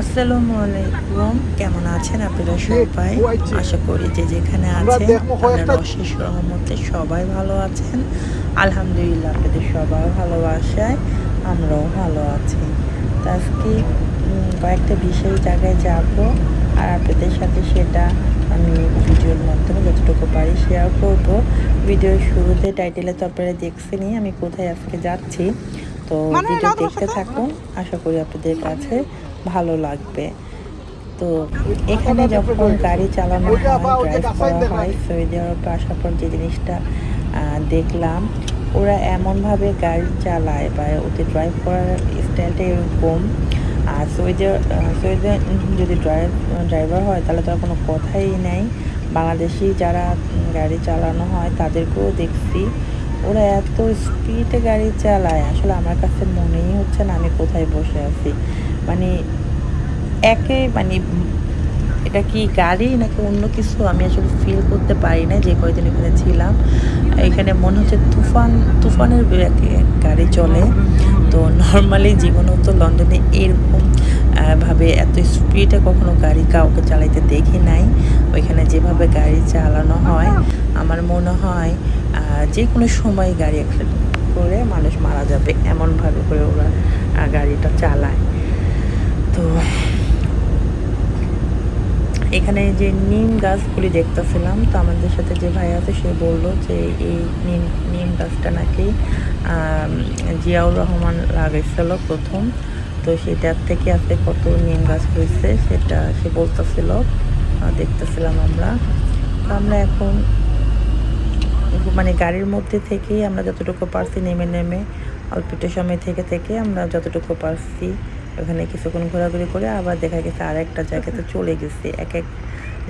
আসসালামু আলাইকুম। কেমন আছেন আপনারা সবাই? আশা করি যে যেখানে আছেন অশেষ রহমতে সবাই ভালো আছেন। আলহামদুলিল্লাহ আপনাদের সবার ভালোবাসায় আমরাও ভালো আছি। তো আজকে কয়েকটা বিশেষ জায়গায় যাব আর আপনাদের সাথে সেটা আমি ভিডিওর মাধ্যমে যতটুকু পারি শেয়ার করব। ভিডিওর শুরুতে টাইটেলে তো আপনারা দেখছেনই আমি কোথায় আজকে যাচ্ছি। তো ভিডিও দেখতে থাকুন আশা করি আপনাদের কাছে ভালো লাগবে। তো এখানে যখন গাড়ি চালানো হয় ড্রাইভ করা হয় সৌদি আরবে আসার পর যে জিনিসটা দেখলাম, ওরা এমনভাবে গাড়ি চালায় বা ওদের ড্রাইভ করার স্টাইলটা এরকম। আর সৌদি সৌদি যদি ড্রাইভ ড্রাইভার হয়, তাহলে তো কোনো কথাই নেই। বাংলাদেশি যারা গাড়ি চালানো হয়, তাদেরকেও দেখছি। ওরা এত স্পিডে গাড়ি চালায়। আসলে আমার কাছে মনেই হচ্ছে না আমি কোথায় বসে আছি। মানে একে মানে এটা কি গাড়ি নাকি অন্য কিছু? আমি আসলে ফিল করতে পারি না যে কয়দিন এখানে ছিলাম। এখানে মনে হচ্ছে তুফান, তুফানের গাড়ি চলে। তো নর্মালি জীবনেও তো লন্ডনে এরকম ভাবে এত স্পিডে কখনো গাড়ি কাউকে চালাইতে দেখি নাই। ওইখানে যেভাবে গাড়ি চালানো হয়, আমার মনে হয় যে কোনো সময় গাড়ি অ্যাক্সিডেন্ট করে মানুষ মারা যাবে, এমনভাবে করে ওরা গাড়িটা চালায়। তো এখানে যে নিম গাছগুলি দেখতেছিলাম, তো আমাদের সাথে যে ভাই আছে, সে বলল যে এই নিম নিম গাছটা নাকি জিয়াউর রহমান লাগাইছিল প্রথম। তো সেটার থেকে আজকে কত নিম গাছ হয়েছে সেটা সে বলতেছিল দেখতেছিলাম আমরা। তো আমরা এখন মানে গাড়ির মধ্যে থেকেই আমরা যতটুকু পারছি নেমে নেমে, অল্প একটু সময় থেকে থেকে আমরা যতটুকু পারছি ওখানে কিছুক্ষণ ঘোরাঘুরি করে আবার দেখা গেছে আরেকটা জায়গাতে চলে গেছি। এক এক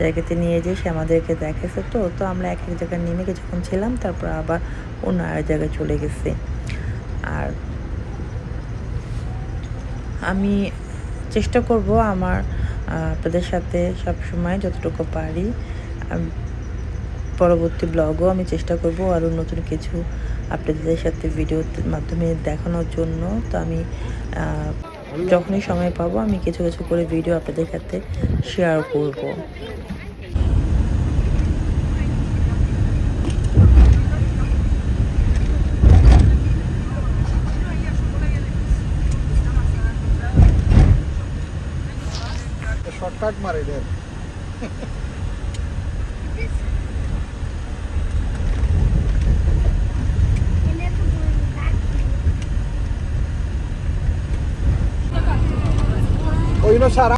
জায়গাতে নিয়ে যেয়ে সে আমাদেরকে দেখেছে তো তো আমরা এক এক জায়গায় নেমে কিছুক্ষণ ছিলাম, তারপর আবার অন্য আর জায়গায় চলে গেছি। আর আমি চেষ্টা করব আমার আপনাদের সাথে সব সময় যতটুকু পারি পরবর্তী ব্লগও আমি চেষ্টা করব আরও নতুন কিছু আপনাদের সাথে ভিডিওর মাধ্যমে দেখানোর জন্য। তো আমি যখনই সময় পাবো আমি কিছু কিছু করে ভিডিও আপনাদের সাথে শেয়ার করব। শর্টকাট মারে এদের ওই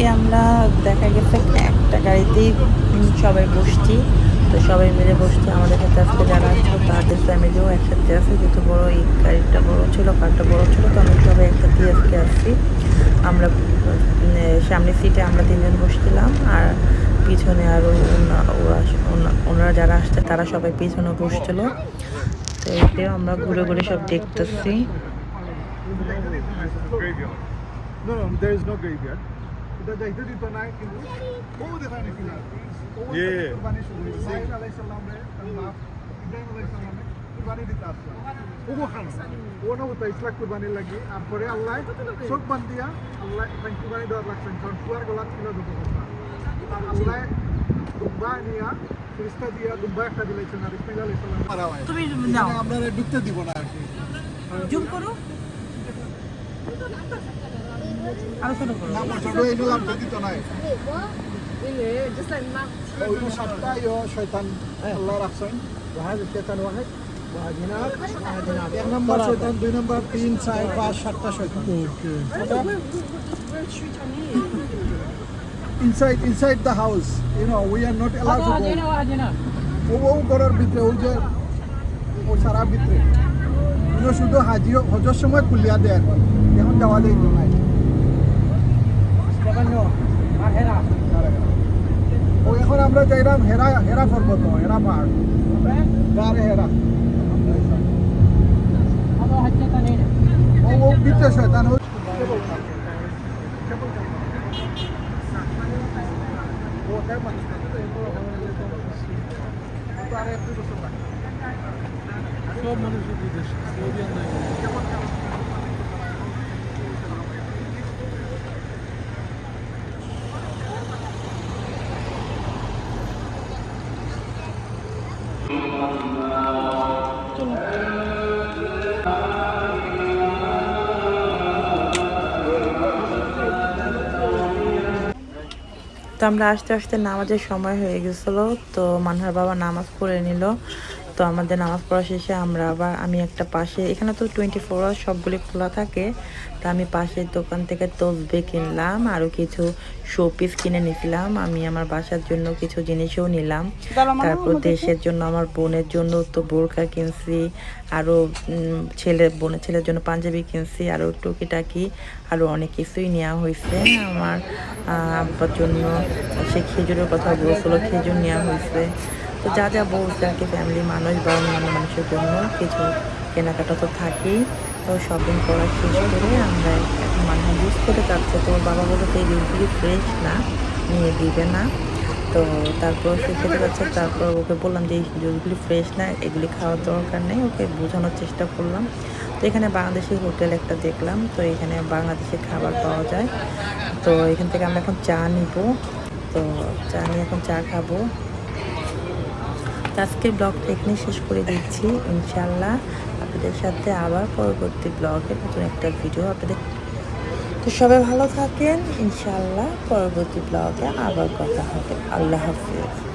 আজকে আমরা দেখা গেছে একটা গাড়িতেই সবাই বসছি। তো সবাই মিলে বসছি আমাদের সাথে আজকে যারা আসলো তাদের ফ্যামিলিও একসাথে আছে। যেহেতু বড় এই গাড়িটা বড় ছিল কারটা বড় ছিল তো আমরা সবাই একসাথে আজকে আসছি। আমরা সামনের সিটে আমরা তিনজন বসছিলাম আর পিছনে আরও ওনারা যারা আসছে তারা সবাই পিছনে বসছিল। তো এতেও আমরা ঘুরে ঘুরে সব দেখতেছি। No, no, there is no graveyard. এটা যাইতে দিত না কিন্তু ও দেখা নাকি না Yeah. কুরবানি শুরু হয়েছে। ইব্রাহিম আলাইহিস রে তার বাপ ইব্রাহিম আলাইহিস রে কুরবানি দিতে আসছে। ও খানো ও না হতো ইসলাম কুরবানি লাগি। আর পরে আল্লাহ চোখ বান দিয়া আল্লাহ তাই কুরবানি দেওয়ার লাগছেন কারণ কুয়ার গলা ছিল দুটো কথা। আল্লাহ দুম্বা নিয়া ফিরিস্তা দিয়া দুম্বা একটা দিলাইছেন আর ইসমাইল আলাইহিস মারা হয় তুমি নাও। আমরা ঢুকতে দিব না আর কি। জুম করো। করো। নাই. ওই সাতটা ইয়ো শয়তান আল্লাহ রাখছেন। ওয়াহাদ শয়তান ওয়াহাদ ওয়াহাদিনাত এক নম্বর শয়তান দুই নম্বর তিন চার পাঁচ সাতটা শয়তান। inside inside the house you know we are not allowed to go. ও ও ঘরের ভিতরে ওই যে ও সারা ভিতরে। শুধু হাজি হজর সময় খুলিয়া দেয় এখন যাওয়া যায় নাই ও এখন আমরা যাইলাম হেরা হেরা পর্বত, হেরা পাহাড়। গারে হেরা। ও ও বিচ্ছে। সব মানুষের বিদেশ। তো আমরা আসতে আসতে নামাজের সময় হয়ে গেছিল তো মানুষের বাবা নামাজ পড়ে নিল। তো আমাদের নামাজ পড়া শেষে আমরা আবার আমি একটা পাশে এখানে তো টোয়েন্টি ফোর আওয়ার সবগুলি খোলা থাকে তো আমি পাশের দোকান থেকে তসবে কিনলাম আরও কিছু শো পিস কিনে নিয়েছিলাম আমি আমার বাসার জন্য কিছু জিনিসও নিলাম তারপর দেশের জন্য আমার বোনের জন্য তো বোরকা কিনছি আরও ছেলে বোনের ছেলের জন্য পাঞ্জাবি কিনছি আরও টুকিটাকি আরও অনেক কিছুই নেওয়া হয়েছে আমার আব্বার জন্য সে খেজুরের কথা বলছিল খেজুর নেওয়া হয়েছে তো যা যা বলছে আর কি ফ্যামিলি মানুষ বা অন্যান্য মানুষের জন্য কিছু কেনাকাটা তো থাকেই। তো শপিং করা শেষ করে আমরা এখন মানুষ ইউজ করে যাচ্ছে। তো বাবা বলে তো এই জিনিসগুলি ফ্রেশ না, নিয়ে দিবে না। তো তারপর সে খেতে যাচ্ছে, তারপর ওকে বললাম যে, এই জুসগুলি ফ্রেশ না, এগুলি খাওয়ার দরকার নেই। ওকে বোঝানোর চেষ্টা করলাম। তো এখানে বাংলাদেশি হোটেল একটা দেখলাম। তো এখানে বাংলাদেশি খাবার পাওয়া যায়। তো এখান থেকে আমরা এখন চা নিব। তো চা নিয়ে এখন চা খাব। ব্লগ ব্লগটা এখানে শেষ করে দিচ্ছি। ইনশাল্লাহ আপনাদের সাথে আবার পরবর্তী ব্লগে নতুন একটা ভিডিও আপনাদের তো সবাই ভালো থাকেন। ইনশাল্লাহ পরবর্তী ব্লগে আবার কথা হবে। আল্লাহ হাফিজ।